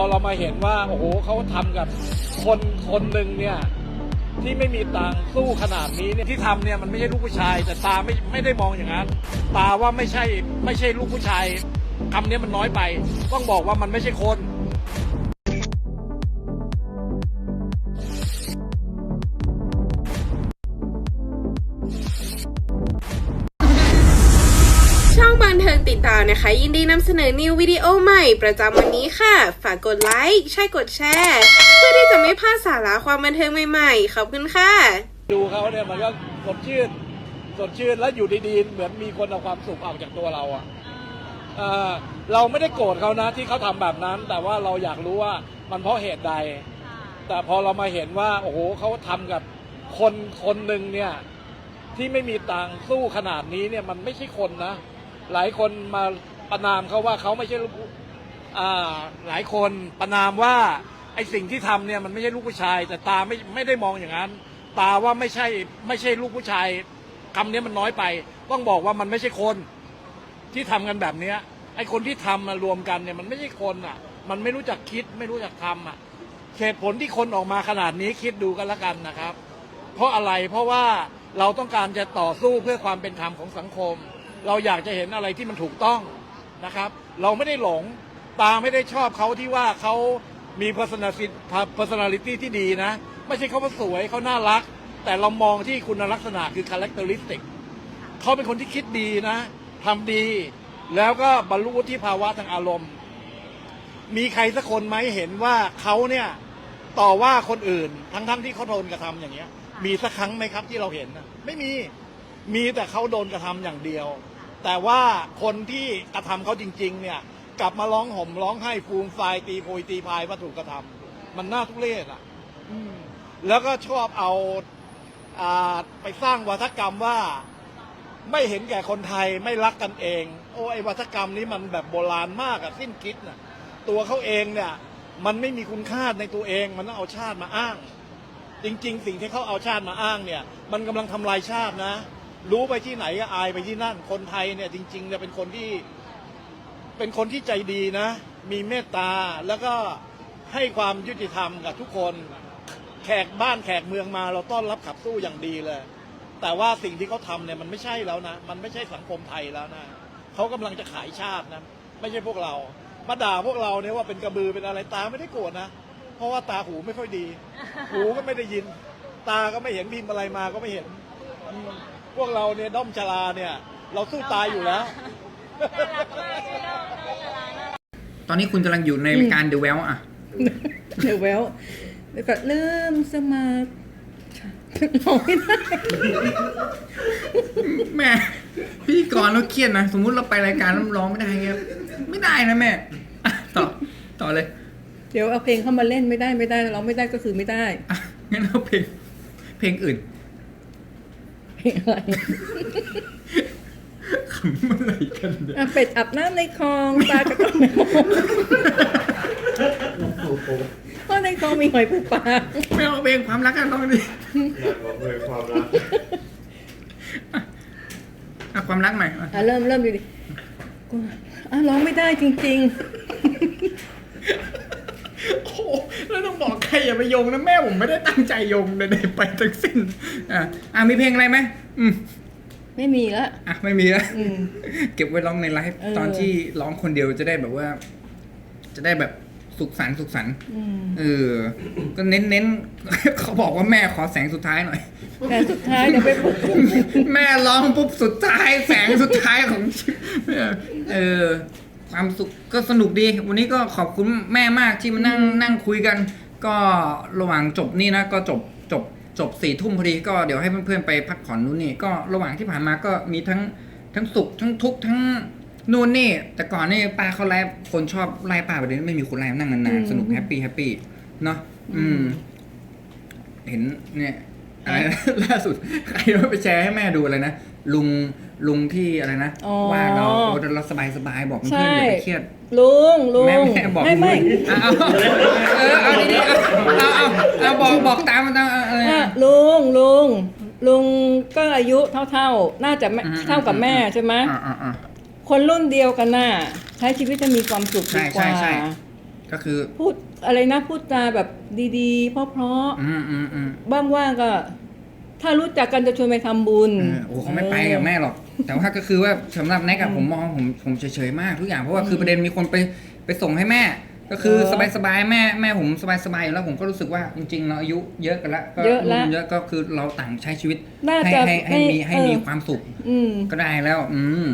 อเรามาเห็นว่าโอ้โหเขาทำกับคนคนหนึ่งเนี่ยที่ไม่มีตังสู้ขนาดนี้เนี่ยที่ทำเนี่ยมันไม่ใช่ลูกผู้ชาย แต่ตาไม่ไม่ได้มองอย่างนั้น ตาว่าไม่ใช่ไม่ใช่ลูกผู้ชายคำนี้มันน้อยไป ต้องบอกว่ามันไม่ใช่คน นะคะ ยินดีนำเสนอนิววิดีโอใหม่ประจำวันนี้ค่ะ ฝากกดไลค์ ใช่กดแชร์ เพื่อที่จะไม่พลาดสาระความบันเทิงใหม่ๆ ขอบคุณค่ะ ดูเขาเนี่ยมันก็สดชื่นสดชื่นแล้วอยู่ดีๆ เหมือนมีคนเอาความสุขออกจากตัวเราอะเอะเราไม่ได้โกรธเขานะที่เขาทำแบบนั้น แต่ว่าเราอยากรู้ว่ามันเพราะเหตุใด แต่พอเรามาเห็นว่า โอ้โหเขาทำกับคนคนหนึ่งเนี่ย ที่ไม่มีตังค์สู้ขนาดนี้เนี่ยมันไม่ใช่คนนะ หลายคนมาประนามเขาว่าเขาไม่ใช่ลูกหลายคนประนามว่าไอ้สิ่งที่ทำเนี่ยมันไม่ใช่ลูกผู้ชาย แต่ตาไม่ไม่ได้มองอย่างนั้น ตาว่าไม่ใช่ไม่ใช่ลูกผู้ชายคำนี้มันน้อยไป ต้องบอกว่ามันไม่ใช่คนที่ทำกันแบบเนี้ยไอ้คนที่ทำมารวมกันเนี่ยมันไม่ใช่คนอะ มันไม่รู้จักคิดไม่รู้จักทำอะเหตุผลที่คนออกมาขนาดนี้คิดดูกันล้วกันนะครับ เพราะอะไรเพราะว่าเราต้องการจะต่อสู้เพื่อความเป็นธรรมของสังคม เราอยากจะเห็นอะไรที่มันถูกต้องนะครับ เราไม่ได้หลงตาไม่ได้ชอบเขาที่ว่าเขามี personality ที่ดีนะ ไม่ใช่เขาสวยเขาน่ารัก แต่เรามองที่คุณลักษณะคือ characteristic เขาเป็นคนที่คิดดีนะทำดี แล้วก็บรรลุวุฒิภาวะทางอารมณ์ มีใครสักคนไหมเห็นว่าเขาเนี่ยต่อว่าคนอื่น ทั้งๆที่เขาโดนกระทำอย่างเงี้ย มีสักครั้งไหมครับที่เราเห็นนะไม่มีมีแต่เขาโดนกระทำอย่างเดียว แต่ว่าคนที่กระทำเขาจริง ๆ เนี่ย กลับมาร้องห่มร้องไห้ฟูมไฟายตีโพยตีพายว่าถูกกระทำมันน่าทุเรศอะแล้วก็ชอบเอาอาไปสร้างวัฒกรรมว่าไม่เห็นแก่คนไทยไม่รักกันเอง โอ้ไอ้วัฒกรรมนี้มันแบบโบราณมากอะสิ้นคิดนะตัวเขาเองเนี่ย มันไม่มีคุณค่าในตัวเอง มันต้องเอาชาติมาอ้าง จริง ๆ สิ่งที่เขาเอาชาติมาอ้างเนี่ย มันกำลังทำลายชาตินะ รู้ไปที่ไหนก็อายไปที่นั่น คนไทยเนี่ยจริงๆเนี่ยเป็นคนที่ เป็นคนที่ใจดีนะ มีเมตตาแล้วก็ให้ความยุติธรรมกับทุกคน แขกบ้านแขกเมืองมาเราต้อนรับขับสู้อย่างดีเลย แต่ว่าสิ่งที่เขาทำเนี่ยมันไม่ใช่แล้วนะ มันไม่ใช่สังคมไทยแล้วนะเขากำลังจะขายชาตินะ ไม่ใช่พวกเรามาด่าพวกเราเนี่ยว่าเป็นกระบือเป็นอะไรตาไม่ได้โกรธนะ เพราะว่าตาหูไม่ค่อยดี หูก็ไม่ได้ยิน ตาก็ไม่เห็นพิมพ์อะไรมาก็ไม่เห็นอื พวกเราเนี่ยด้อมชราเนี่ย เราสู้ตายอยู่แล้วตอนนี้คุณกำลังอยู่ในรายการ The Well อะ เดี๋ยวแววแล้วก็เริ่มสมัครร้องไม่ได้แม่พธี่กรเราเครียดนะ สมมุติเราไปรายการแล้วร้องไม่ได้เงี้ยไม่ได้นะแม่อะต่อต่อเลยเดี๋ยวเอาเพลงเข้ามาเล่นไม่ได้ไม่ได้ร้องไม่ได้ก็คือไม่ได้ อะงั้นเอาเพลงเพลงอื่น เพลงอะไรขำอะไรกันเนี่ยอะเป็ดอาบน้ำในคลองปลากระโดดในคลองเพราะในคลองมีหอยปูปลาไม่เอาเพลงความรักกันร้องดิอยากบอกเลยความรักอะความรักหน่อยอะอะเริ่มเริ่มดูดิกูอะร้องไม่ได้จริง โอ้โหแล้วต้องบอกใครอย่าไปโยงนะแม่ผมไม่ได้ตั้งใจโยงใดๆไปทั้งสิ้น อะอะมีเพลงอะไรไหมอืมๆไม่มีละอะไม่มีแล้วอืม เก็บไว้ร้องในไลฟ์เออ ตอนที่ร้องคนเดียวจะได้แบบว่า จะได้แบบสุขสันต์สุขสันต์อืมเออ ก็เน้นเน้นเขาบอกว่าแม่ขอแสงสุดท้ายหน่อย แต่สุดท้ายเดี๋ยวไปปลุกแม่ร้องปุ๊บสุดท้ายแสงสุดท้ายของชีวิตเออ ความสุขก็สนุกดี วันนี้ก็ขอบคุณแม่มากที่มานั่งนั่งคุยกัน ก็ระหว่างจบนี่นะ ก็จบจบ จบสี่ทุ่มพอดีก็เดี๋ยวให้เพื่อนๆไปพักผ่อนนู่นนี่ก็ระหว่างที่ผ่านมาก็มีทั้งทั้งสุขทั้งทุกข์ทั้งนู่นนี่ แต่ก่อนนี่ป้าเขาไล่คนชอบไล่ป้าไปเลยไม่มีคนไล่นั่งนานๆสนุกแฮปปี้แฮปปี้เนาะอืม เห็นเนี่ยอะไรนะล่าสุดใครว่าไปแชร์ให้แม่ดูอะไรนะลุง ลุงที่อะไรนะอ๋อ ว่าเราโอ้เราสบายสบายๆบอกเพื่อนๆใช่อย่าไปเครียด ลุงลุงแม่แม่บอกไม่ไม่เอาเอาเออเอาดีๆเอาเอาเอาเอาบอกบอกตามมันตามเอาเอาอะลุงลุงลุงก็อายุเท่าๆ น่าจะแม่อืม เท่ากับแม่ใช่ไหมอ่าอ่าอ่าคนรุ่นเดียวกันน่ะใช้ชีวิตจะมีความสุขดีกว่าใช่ใช่ใช่แก็คือ พูดอะไรนะพูดจาแบบดีๆ เพราะอืมอืมอืมๆว่างๆก็ ถ้ารู้จักกันจะชวนไปทำบุญเออโอ้เขาไม่ไปกับแม่หรอก แต่ว่าก็คือว่าสำหรับแน็กอะผมมองผมผมเฉยๆมากทุกอย่างเพราะว่าคือประเด็นมีคนไปไปส่งให้แม่ ก็คือเออสบายๆแม่แม่ผมสบายๆอยู่แล้วผมก็รู้สึกว่าจริงๆเราอายุเยอะกันแล้วก็เยอะแล้วเยอะก็คือเราต่างใช้ชีวิตน่าให้จะให้ให้ไม่มีให้เออมีความสุขอืมก็ได้แล้ว อืม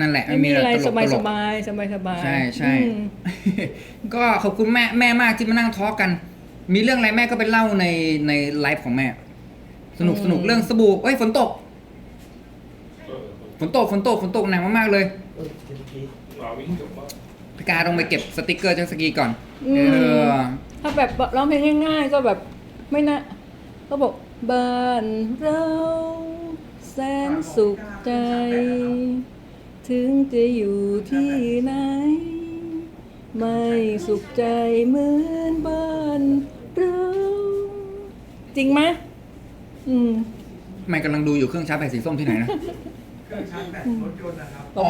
นั่นแหละไม่มีอะไรตลสกบายตสลกบายสบายสบายๆใช่ใช่ อืม ก็ขอบคุณแม่แม่มากที่มานั่งทอล์กกัน มีเรื่องอะไรแม่ก็ไปเล่าในในไลฟ์ของแม่ สนุกสนุกเรื่องสบู่เอ้ยฝนตก ฝนตกฝนตกฝนตกหนักมากๆเลยเราวิ่งจบว่าพี่การต้องไปเก็บสติกเกอร์เจ้าสกีก่อนอืเอมอถ้าแบบร้องเพลงง่ายๆ ก็แบบไม่นะก็บอกบ้านเราแสนสุขใจ ถึงจะอยู่ที่ไหน ไม่สุขใจเหมือนบ้านเราจริงไหมอืมไม่กำลังดูอยู่เครื่องชาร์จแบตสีส้มที่ไหนนะ เครื่องชาร์จแบตรถยนต์นะครับ อ๋อ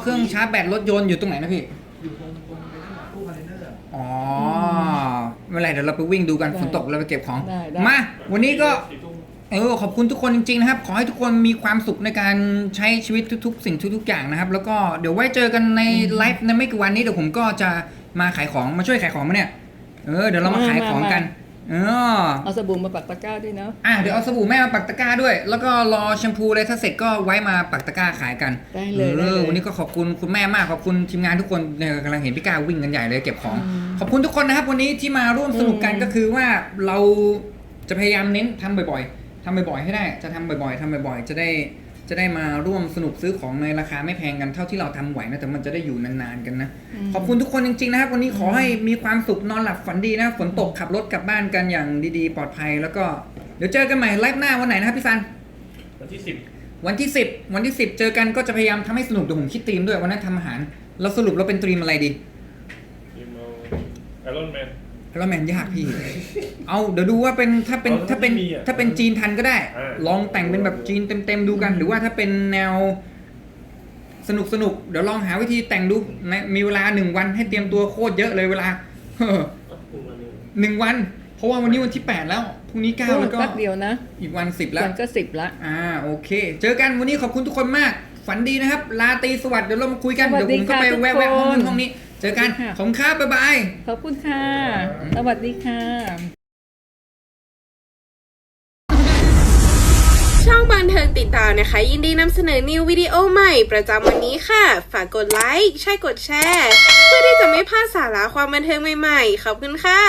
เครื่องชาร์จแบตรถยนต์อยู่ตรงไหนนะพี่ อยู่ตรงตรงไปนั่งตู้คอนเทนเนอร์ อ๋อไม่เป็นไรเดี๋ยวเราไปวิ่งดูกันได้ฝนตกเราไปเก็บของ ได้ได้ มา วันนี้ก็สี่ทุ่ม เออขอบคุณทุกคนจริงๆนะครับ ขอให้ทุกคนมีความสุขในการใช้ชีวิตทุก ๆ สิ่งทุก ๆ อย่างนะครับ แล้วก็เดี๋ยวไว้เจอกันในไลฟ์ในไม่กี่วันนี้เดี๋ยวผมก็จะมาขายของมาช่วยขายของมาเนี่ย เออเดี๋ยวเรามาขายของกันเออเอาสบู่มาปักตะกร้าด้วยเนาะอะเดี๋ยวเอาสบู่แม่มาปักตะกร้าด้วย แล้วก็รอแชมพูอะไรถ้าเสร็จก็ไว้มาปักตะกร้าขายกันได้เลยเอได้อเลยวันนี้ก็ขอบคุณคุณแม่มากขอบคุณทีมงานทุกคนเนี่ยกำลังเห็นพี่กาวิ่งกันใหญ่เลยเก็บของขอบคุณทุกคนนะครับวันนี้ที่มาร่วมสนุกกันอืมก็คือว่าเราจะพยายามเน้นทำบ่อย ๆทำบ่อยๆให้ได้ จะทำบ่อย ๆทำบ่อย ๆ จะได้ จะได้มาร่วมสนุกซื้อของในราคาไม่แพงกันเท่าที่เราทำไหวนะแต่มันจะได้อยู่นานๆกันนะ ขอบคุณทุกคนจริงๆนะครับ วันนี้ขอให้มีความสุขนอนหลับฝันดีนะฝนตกขับรถกลับบ้านกันอย่างดีๆ ปลอดภัย แล้วก็เดี๋ยวเจอกันใหม่ไลฟ์หน้าวันไหนนะครับพี่ซันวันที่สิบวันที่10วันที่10เจอกันก็จะพยายามทำให้สนุกเดี๋ยวผมคิดธีมด้วยวันนั้นทำอาหารเราสรุปเราเป็นธีมอะไรดียิมเอาไอรอนแมน แล้วแมนยากพี่ เอาเดี๋ยวดูว่าเป็นถ้าเป็นเอาถ้าเป็นที่มีอะถ้าเป็นจีนทันก็ได้อ่าลองแต่งเป็นแบบจีนเต็มๆดูกัน หรือว่าถ้าเป็นแนวสนุกสนุกๆเดี๋ยวลองหาวิธีแต่งดูในมีเวลาหนึ่งวันให้เตรียมตัวโคตรเยอะเลยเวลาคุณมาเนี่ยหนึ่งวัน เพราะว่าวันนี้วันที่8แล้วพรุ่งนี้9แล้วก็แป๊บเดียวนะ อีกวัน10แล้ววันก็สิบละอ่าโอเค เจอกันวันนี้ขอบคุณทุกคนมาก ฝันดีนะครับ ลาตรีสวัสดิ์เดี๋ยวเรามาคุยกันสวัเดี๋สยวดีผมก็ค่ะไปทุกแวะๆห้องคนนู้นห้องนี้ เจอกันสวัสดีค่ะ ขอบคุณครับบ๊ายบาย ขอบคุณค่ะ สวัสดีค่ะ ช่องบันเทิงติดตามนะคะ ยินดีนำเสนอนิววิดีโอใหม่ประจำวันนี้ค่ะ ฝากกดไลค์ ใช่กดแชร์ เพื่อที่จะไม่พลาดสาระความบันเทิงใหม่ๆ ขอบคุณค่ะ